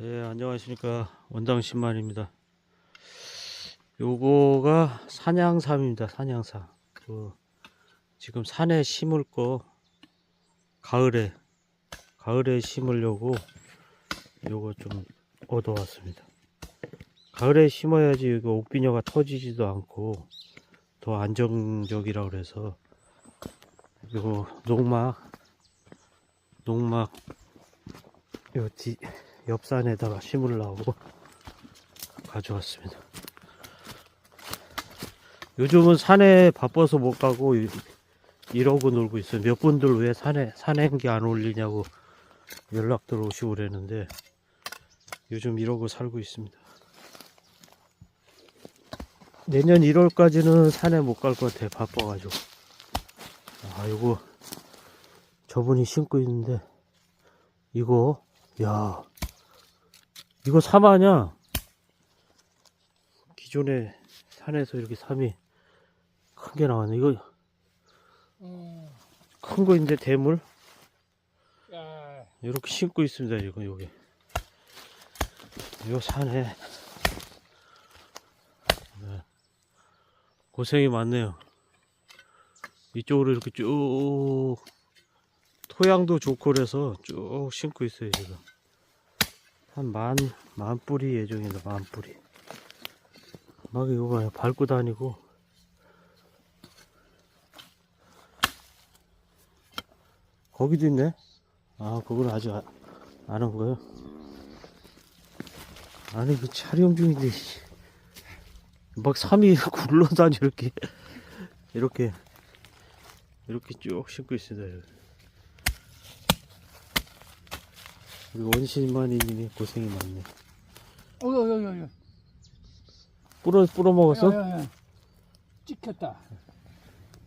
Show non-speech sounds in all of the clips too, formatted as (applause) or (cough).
네, 안녕하십니까. 원당 10만입니다. 요거가 산양삼입니다. 산양삼. 그, 지금 산에 심을 거, 가을에, 가을에 심으려고 요거 좀 얻어 왔습니다. 가을에 심어야지 이거 옥비녀가 터지지도 않고 더 안정적이라 그래서 요거 농막, 농막, 요 뒤, 옆산에다가 심으려고 (laughs) 가져왔습니다. 요즘은 산에 바빠서 못 가고 이- 이러고 놀고 있어요. 몇 분들 왜 산에 산행기 안 올리냐고 연락들 오시고 그랬는데 요즘 이러고 살고 있습니다. 내년 1월까지는 산에 못 갈 것 같아 바빠가지고 아 이거 저분이 신고 있는데 이거 야 이거 삼 아냐? 기존에 산에서 이렇게 삼이 큰 게 나왔네. 이거 어, 큰 거 인데 대물 야, 이렇게 심고 있습니다. 이거 여기 요 산에 네. 고생이 많네요. 이쪽으로 이렇게 쭉 토양도 좋고 그래서 쭉 심고 있어요 지금 한 만 만 뿌리 예정이다 만 뿌리. 막 이거 봐요. 밟고 다니고. 거기도 있네. 아 그걸 아직 아- 안한 거예요? 아니 그 촬영 중인데 씨. 막 삼이 (laughs) 굴러다니 이렇게. 이렇게. 이렇게 쭉 심고 있습니다 여기. 우리 원신만이님이 고생이 많네 어, 여, 여, 여, 여. 뿌러 뿌러 먹었어? 야, 야, 야. 찍혔다.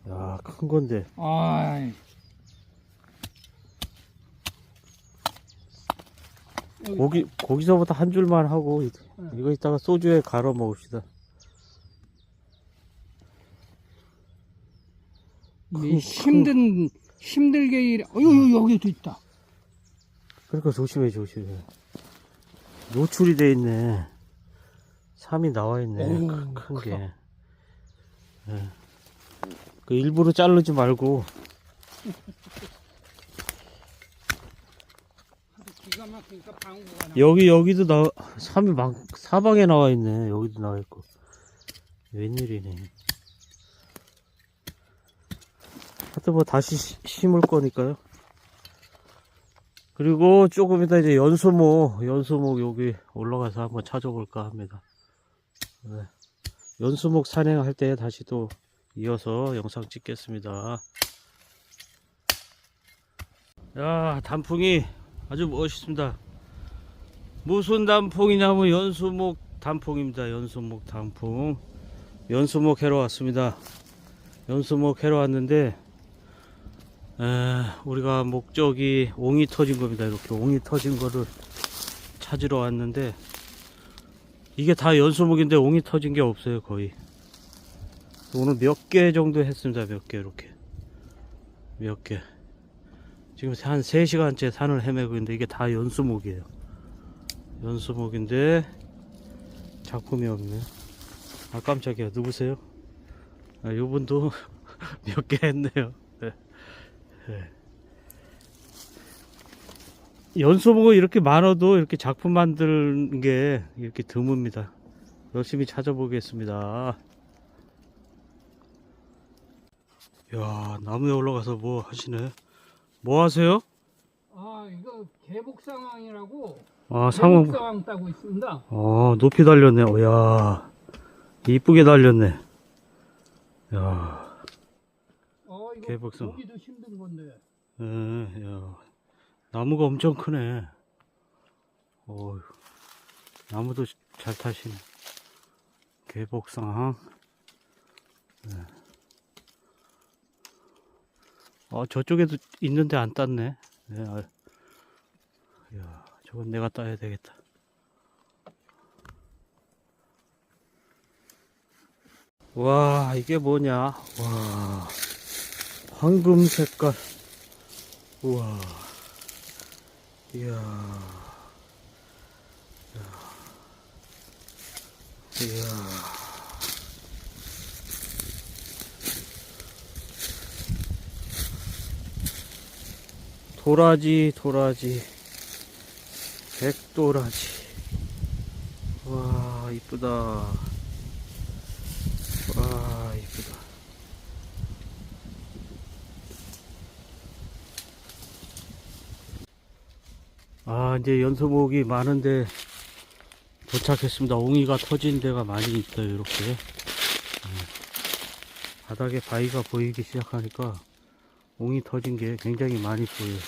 야 큰 건데. 여기 고기 고기서부터 한 줄만 하고 이-. 이거 이따가 소주에 갈아 먹읍시다. 이 큰- 힘든 힘들게 일. 어유 여기도 있다. 그러니까 조심해 조심해. 노출이 돼 있네. 삼이 나와 있네. 어우, 큰, 큰 게. 크다. 예. 그 일부러 자르지 말고 기가 막히니까 방구가 나. 여기 여기도 나 삼이 막 사방에 나와 있네. 여기도 나와 있고. 웬일이네. 하여튼 뭐 다시 시- 심을 거니까요. 그리고 조금 이따 이제 연수목, 연수목 여기 올라가서 한번 찾아볼까 합니다. 네. 연수목 산행할 때 다시 또 이어서 영상 찍겠습니다. 야, 단풍이 아주 멋있습니다. 무슨 단풍이냐면 연수목 단풍입니다. 연수목 단풍. 연수목 해러 왔습니다. 연수목 해러 왔는데 에, 우리가 목적이 옹이 터진 겁니다. 이렇게 옹이 터진 거를 찾으러 왔는데 이게 다 연수목인데 옹이 터진 게 없어요 거의. 오늘 몇 개 정도 했습니다. 몇 개 이렇게 몇 개. 지금 한 3시간째 산을 헤매고 있는데 이게 다 연수목이에요. 연수목인데 작품이 없네. 아 깜짝이야. 누구세요? 아, 요분도 (laughs) 몇 개 했네요. 네. 네. 연수목은 이렇게 많아도 이렇게 작품 만드는 게 이렇게 드뭅니다. 열심히 찾아보겠습니다. 야 나무에 올라가서 뭐 하시네? 뭐 하세요? 아 이거 개복 상황이라고. 아 상황 개복 상황 따고 있습니다. 어, 높이 달렸네. 어, 야, 이쁘게 달렸네. 야, 어 개복 상황. 보기도 힘든 건데. 에, 야, 나무가 엄청 크네. 어, 나무도 잘 타시네. 개복상. 네. 어, 저쪽에도 있는데 안 땄네. 네, 아, 야, 저건 내가 따야 되겠다. 와, 이게 뭐냐? 와, 황금 색깔. 우와. 이야. 이야. 도라지, 도라지. 백도라지. 와, 이쁘다. 와, 이쁘다. 아, 이제 연소목이 많은데 도착했습니다. 옹이가 터진 데가 많이 있어요, 이렇게. 음. 바닥에 바위가 보이기 시작하니까 옹이 터진 게 굉장히 많이 보여요.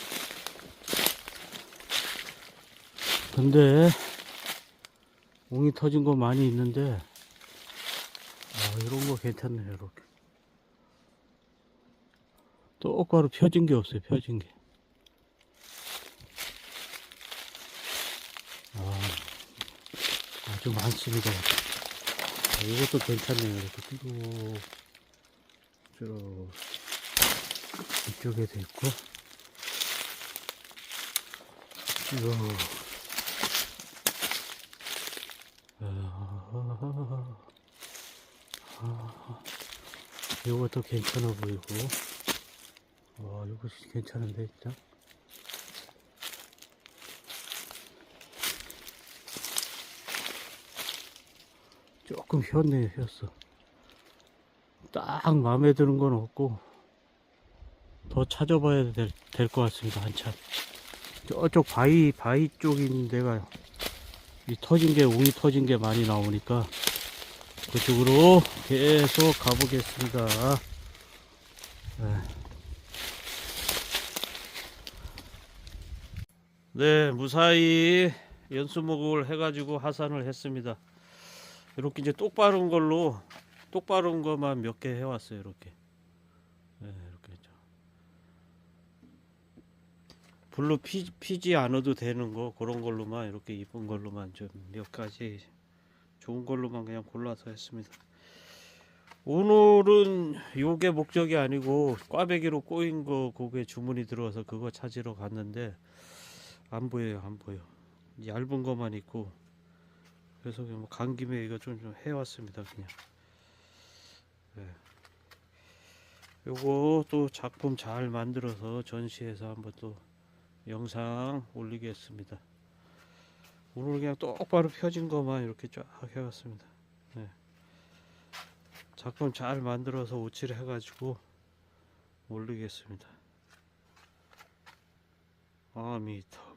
근데 옹이 터진 거 많이 있는데 아, 이런 거 괜찮네요, 이렇게. 똑바로 펴진 게 없어요, 펴진 게. 아주 많습니다. 아, 이것도 괜찮네요. 이렇게 쭉, 쭉, 이쪽에도 있고, 쭉, 아, 아, 이것도 괜찮아 보이고, 와, 이거 괜찮은데, 진짜? 조금 휘었네요, 휘었어. 딱 마음에 드는 건 없고, 더 찾아봐야 될, 될것 같습니다, 한참. 저쪽 바위, 바위 쪽인 데가, 이 터진 게, 웅이 터진 게 많이 나오니까, 그쪽으로 계속 가보겠습니다. 네. 네, 무사히 연수목을 해가지고 하산을 했습니다. 이렇게 이제 똑바른 걸로 똑바른 것만 몇 개 해왔어요 이렇게. 네, 이렇게 죠. 불로 피, 피지 않아도 되는 거 그런 걸로만 이렇게 이쁜 걸로만 좀 몇 가지 좋은 걸로만 그냥 골라서 했습니다. 오늘은 요게 목적이 아니고 꽈배기로 꼬인 거 그게 주문이 들어와서 그거 찾으러 갔는데 안 보여요 안 보여. 얇은 것만 있고 그래서 그냥 뭐간 김에 이거 좀, 좀 해왔습니다 그냥. 네. 요거 또 작품 잘 만들어서 전시해서 한번 또 영상 올리겠습니다. 오늘 그냥 똑바로 펴진 것만 이렇게 쫙 해왔습니다. 네. 작품 잘 만들어서 오칠 해가지고 올리겠습니다. 아미타